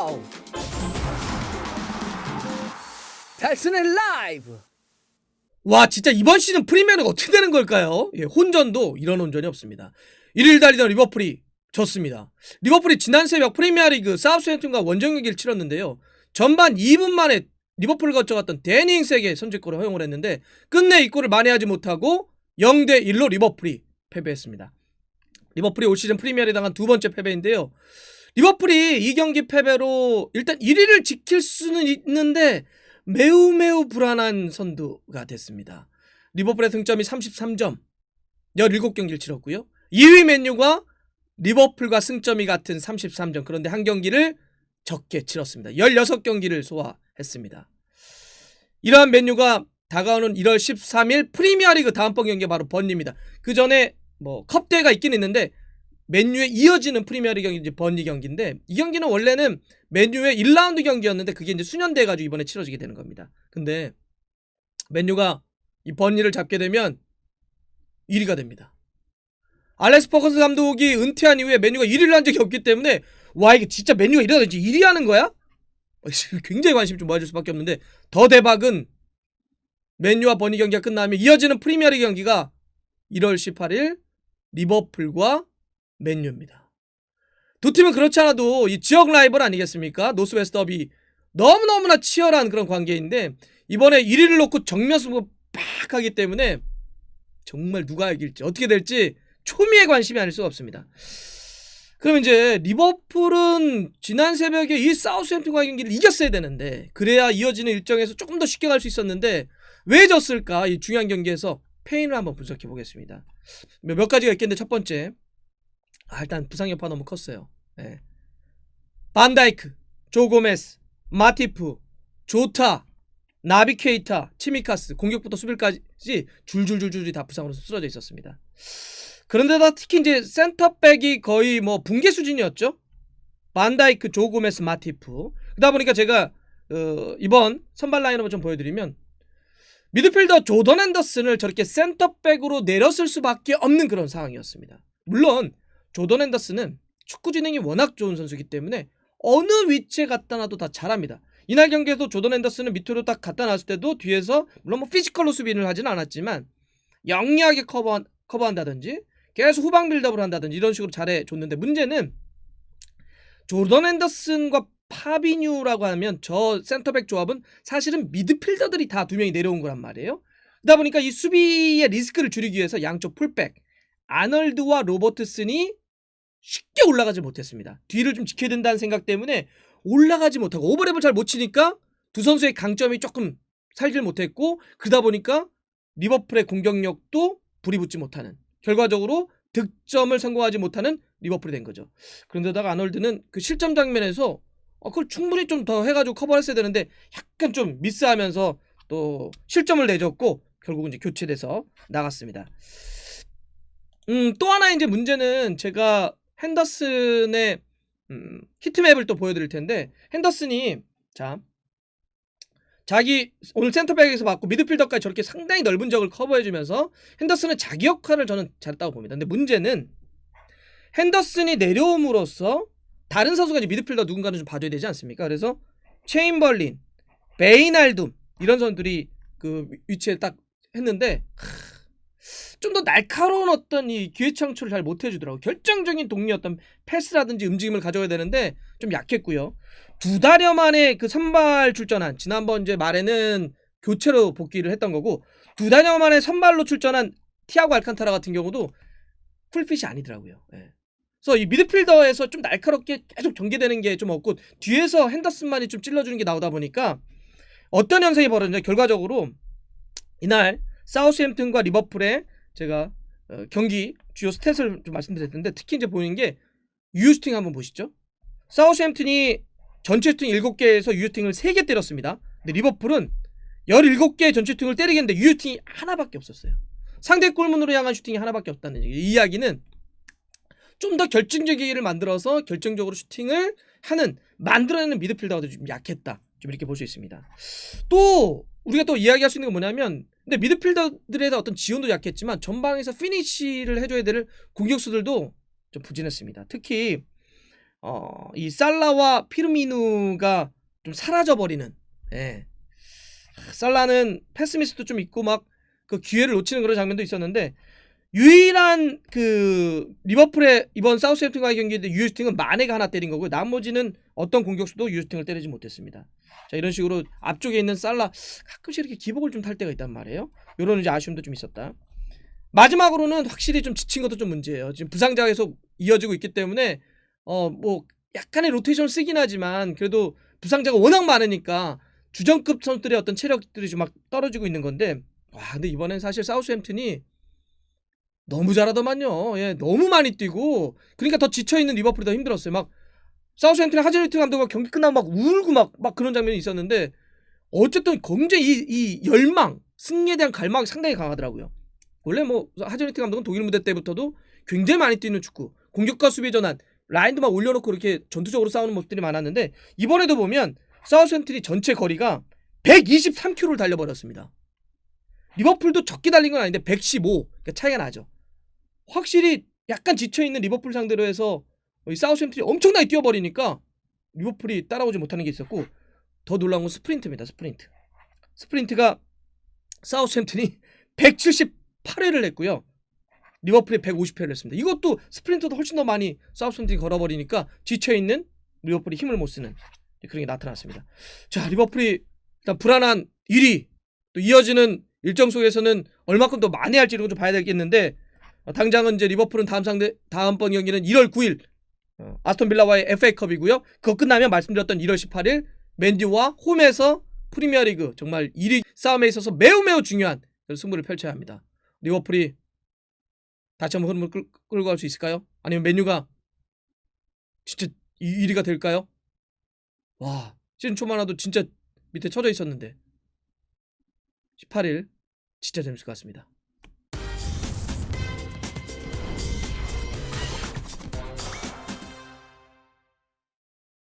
고! 달슨의 라이브! 와 진짜 이번 시즌 프리미어는 어떻게 되는 걸까요? 예, 혼전도 이런 혼전이 없습니다. 1일 달리던 리버풀이 졌습니다. 리버풀이 지난 새벽 프리미어리그 사우스햄튼과 원정 경기를 치렀는데요. 전반 2분 만에 리버풀을 거쳐갔던 데니 잉스에게 선제골을 허용을 했는데 끝내 이 골을 만회하지 못하고 0대 1로 리버풀이 패배했습니다. 리버풀이 올 시즌 프리미어리그 당한 두 번째 패배인데요. 리버풀이 이 경기 패배로 일단 1위를 지킬 수는 있는데 매우 매우 불안한 선두가 됐습니다. 리버풀의 승점이 33점, 17경기를 치렀고요. 2위 맨유가 리버풀과 승점이 같은 33점. 그런데 한 경기를 적게 치렀습니다. 16경기를 소화했습니다. 이러한 맨유가 다가오는 1월 13일 프리미어리그 다음번 경기가 바로 번리입니다. 그 전에 뭐 컵대회가 있긴 있는데 맨유에 이어지는 프리미어리그 경기 이제 번리 경기인데 이 경기는 원래는 맨유의 1라운드 경기였는데 그게 이제 수년돼 가지고 이번에 치러지게 되는 겁니다. 근데 맨유가 이 번리를 잡게 되면 1위가 됩니다. 알렉스 퍼커스 감독이 은퇴한 이후에 맨유가 1위를 한 적이 없기 때문에 와 이게 진짜 맨유가 이러다지 1위 하는 거야? 굉장히 관심 좀 모아줄 수밖에 없는데 더 대박은 맨유와 버니 경기가 끝나면 이어지는 프리미어리그 경기가 1월 18일 리버풀과 맨유입니다. 두 팀은 그렇지 않아도 이 지역 라이벌 아니겠습니까? 노스웨스트 더비 너무너무나 치열한 그런 관계인데 이번에 1위를 놓고 정면 승부 팍 하기 때문에 정말 누가 이길지 어떻게 될지 초미의 관심이 아닐 수가 없습니다. 그럼 이제 리버풀은 지난 새벽에 이 사우스햄튼과의 경기를 이겼어야 되는데 그래야 이어지는 일정에서 조금 더 쉽게 갈 수 있었는데 왜 졌을까? 이 중요한 경기에서 페인을 한번 분석해 보겠습니다. 몇 가지가 있겠는데 첫 번째 아, 일단 부상 여파 너무 컸어요. 예. 반다이크, 조고메스, 마티프, 조타, 나비케이타, 치미카스, 공격부터 수비까지 줄줄줄줄이 다 부상으로 쓰러져 있었습니다. 그런데다 특히 이제 센터백이 거의 뭐 붕괴 수준이었죠. 반다이크, 조고메스, 마티프. 그러다 보니까 제가 어, 이번 선발 라인업을 좀 보여드리면 미드필더 조던 앤더슨을 저렇게 센터백으로 내렸을 수밖에 없는 그런 상황이었습니다. 물론 조던 앤더슨은 축구 지능이 워낙 좋은 선수이기 때문에 어느 위치에 갖다 놔도 다 잘합니다. 이날 경기에도 조던 앤더슨은 밑으로 딱 갖다 놨을 때도 뒤에서 물론 뭐 피지컬로 수비를 하지는 않았지만 영리하게 커버, 커버한다든지 계속 후방 빌드업을 한다든지 이런 식으로 잘해줬는데 문제는 조던 앤더슨과 파비뉴라고 하면 저 센터백 조합은 사실은 미드필더들이 다 두 명이 내려온 거란 말이에요. 그러다 보니까 이 수비의 리스크를 줄이기 위해서 양쪽 풀백 아널드와 로버트슨이 쉽게 올라가지 못했습니다. 뒤를 좀 지켜야 된다는 생각 때문에 올라가지 못하고 오버랩을 잘 못 치니까 두 선수의 강점이 조금 살질 못했고 그러다 보니까 리버풀의 공격력도 불이 붙지 못하는 결과적으로 득점을 성공하지 못하는 리버풀이 된 거죠. 그런데다가 아놀드는 그 실점 장면에서 어, 그걸 충분히 좀 더 해가지고 커버했어야 되는데 약간 좀 미스하면서 또 실점을 내줬고 결국은 이제 교체돼서 나갔습니다. 음, 또 하나 이제 문제는 제가 핸더슨의 음, 히트맵을 또 보여드릴 텐데 핸더슨이 자 자기 오늘 센터백에서 맞고 미드필더까지 저렇게 상당히 넓은 적을 커버해주면서 핸더슨은 자기 역할을 저는 잘했다고 봅니다. 근데 문제는 핸더슨이 내려옴으로써 다른 선수가 이제 미드필더 누군가는 좀 봐줘야 되지 않습니까? 그래서 체인벌린, 베이날둠 이런 선수들이 그 위치에 딱 했는데 좀 더 날카로운 어떤 이 기회 창출을 잘 못 해주더라고. 결정적인 동리 어떤 패스라든지 움직임을 가져야 되는데 좀 약했고요. 두 달여 만에 그 선발 출전한 지난번 이제 말에는 교체로 복귀를 했던 거고 두 달여 만에 선발로 출전한 티아고 알칸타라 같은 경우도 풀핏이 아니더라고요. 예. 그래서 이 미드필더에서 좀 날카롭게 계속 전개되는 게 좀 없고 뒤에서 핸더슨만이 좀 찔러주는 게 나오다 보니까 어떤 현상이 벌어졌냐 결과적으로 이날 사우스햄튼과 리버풀의 제가 어, 경기 주요 스탯을 좀 말씀드렸는데 특히 이제 보이는 게 유스팅 한번 보시죠. 사우스햄튼이 전체 슈팅 7개에서 유스팅을 3개 때렸습니다. 근데 리버풀은 17개의 전체 슈팅을 때리겠는데 유스팅이 하나밖에 없었어요. 상대 골문으로 향한 슈팅이 하나밖에 없다는 얘기. 이 이야기는 좀 더 결정적이기를 만들어서 결정적으로 슈팅을 하는 만들어내는 미드필더가 좀 약했다. 좀 이렇게 볼 수 있습니다. 또 우리가 또 이야기할 수 있는 건 뭐냐면 근데 미드필더들의 어떤 지원도 약했지만 전방에서 피니시를 해줘야 될 공격수들도 좀 부진했습니다. 특히 어, 이 살라와 피르미누가 좀 사라져 버리는. 예. 살라는 패스미스도 좀 있고 막 그 기회를 놓치는 그런 장면도 있었는데 유일한 그 리버풀의 이번 사우스햄튼과의 경기인데 유스팅은 마네가 하나 때린 거고요. 나머지는 어떤 공격수도 유스팅을 때리지 못했습니다. 자 이런 식으로 앞쪽에 있는 살라 가끔씩 이렇게 기복을 좀 탈 때가 있단 말이에요. 요런 이제 아쉬움도 좀 있었다. 마지막으로는 확실히 좀 지친 것도 좀 문제예요. 지금 부상자 계속 이어지고 있기 때문에 어 뭐 약간의 로테이션을 쓰긴 하지만 그래도 부상자가 워낙 많으니까 주전급 선수들의 어떤 체력들이 좀 막 떨어지고 있는 건데 와 근데 이번엔 사실 사우스햄튼이 너무 잘하더만요. 예, 너무 많이 뛰고 그러니까 더 지쳐 있는 리버풀이 더 힘들었어요. 막 사우스햄튼의 하제리트 감독가 경기 끝나고 막 울고 막 막 그런 장면이 있었는데 어쨌든 굉장히 이, 이 열망 승리에 대한 갈망이 상당히 강하더라고요. 원래 뭐 하제리트 감독은 독일 무대 때부터도 굉장히 많이 뛰는 축구 공격과 수비 전환 라인도 막 올려놓고 이렇게 전투적으로 싸우는 모습들이 많았는데 이번에도 보면 사우스햄튼이 전체 거리가 123km를 달려버렸습니다. 리버풀도 적게 달린 건 아닌데 115 그러니까 차이가 나죠. 확실히 약간 지쳐있는 리버풀 상대로 해서 이 사우스햄튼이 엄청나게 뛰어버리니까 리버풀이 따라오지 못하는 게 있었고 더 놀라운 건 스프린트입니다. 스프린트. 스프린트가 사우스햄튼이 178회를 냈고요. 리버풀이 150회를 했습니다. 이것도 스프린터도 훨씬 더 많이 사우스햄튼이 걸어버리니까 지쳐있는 리버풀이 힘을 못 쓰는 그런 게 나타났습니다. 자 리버풀이 일단 불안한 1위 또 이어지는 일정 속에서는 얼마큼 더 많이 할지 이런 거좀 봐야 되겠는데 어, 당장은 이제 리버풀은 다음 상대 다음번 경기는 1월 9일 어, 아스톤 빌라와의 FA컵이고요. 그거 끝나면 말씀드렸던 1월 18일 맨디와 홈에서 프리미어리그 정말 1위 싸움에 있어서 매우 매우 중요한 승부를 펼쳐야 합니다. 리버풀이 다시 한번 흐름을 끌, 끌고 갈 수 있을까요? 아니면 맨유가 진짜 1위가 될까요? 와 시즌 초만 와도 진짜 밑에 쳐져 있었는데 18일 진짜 재밌을 것 같습니다.